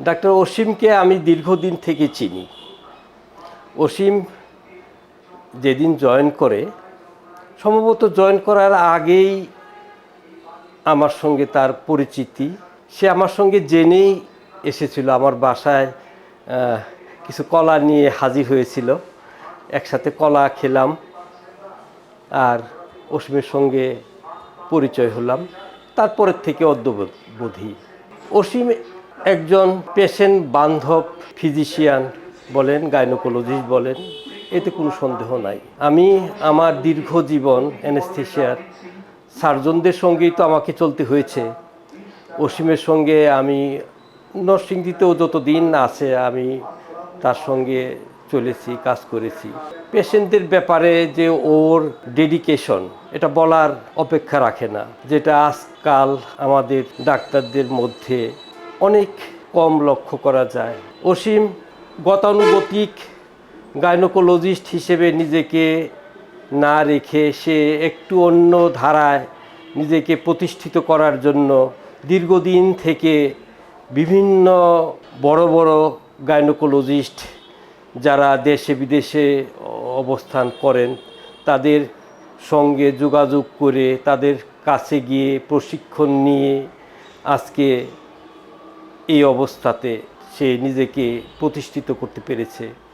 Doctor অসীমকে আমি দীর্ঘদিন থেকে চিনি। অসীম যেদিন জয়েন করে, সম্ভবত জয়েন করার আগেই আমার সঙ্গে তার পরিচিতি। সে আমার সঙ্গে জেনেই এসেছিল, আমার বাসায় কিছু কলা নিয়ে হাজির হয়েছিল। একসাথে কলা খেলাম আর অসীমের সঙ্গে পরিচয় হলাম। তারপরের থেকে অদ্যবধি। অসীম একজন পেশেন্ট বান্ধব ফিজিশিয়ান বলেন গাইনোকোলজিস্ট বলেন, এতে কোনো সন্দেহ নাই। আমি আমার দীর্ঘ জীবন অ্যানেস্থেশিয়ার সার্জনদের সঙ্গেই তো আমাকে চলতে হয়েছে। অসীমের সঙ্গে আমি নরসিংদীতেও যত দিন আছে আমি তার সঙ্গে চলেছি, কাজ করেছি। পেশেন্টদের ব্যাপারে যে ওর ডেডিকেশন এটা বলার অপেক্ষা রাখে না। যেটা আজকাল আমাদের ডাক্তারদের মধ্যে অনেক কম লক্ষ্য করা যায়। অসীম গতানুগতিক গাইনোকোলজিস্ট হিসেবে নিজেকে না রেখে সে একটু অন্য ধারায় নিজেকে প্রতিষ্ঠিত করার জন্য দীর্ঘদিন থেকে বিভিন্ন বড় বড় গাইনোকোলজিস্ট যারা দেশে বিদেশে অবস্থান করেন, তাদের সঙ্গে যোগাযোগ করে তাদের কাছে গিয়ে প্রশিক্ষণ নিয়ে আজকে এই অবস্থাতে সে নিজেকে প্রতিষ্ঠিত করতে পেরেছে।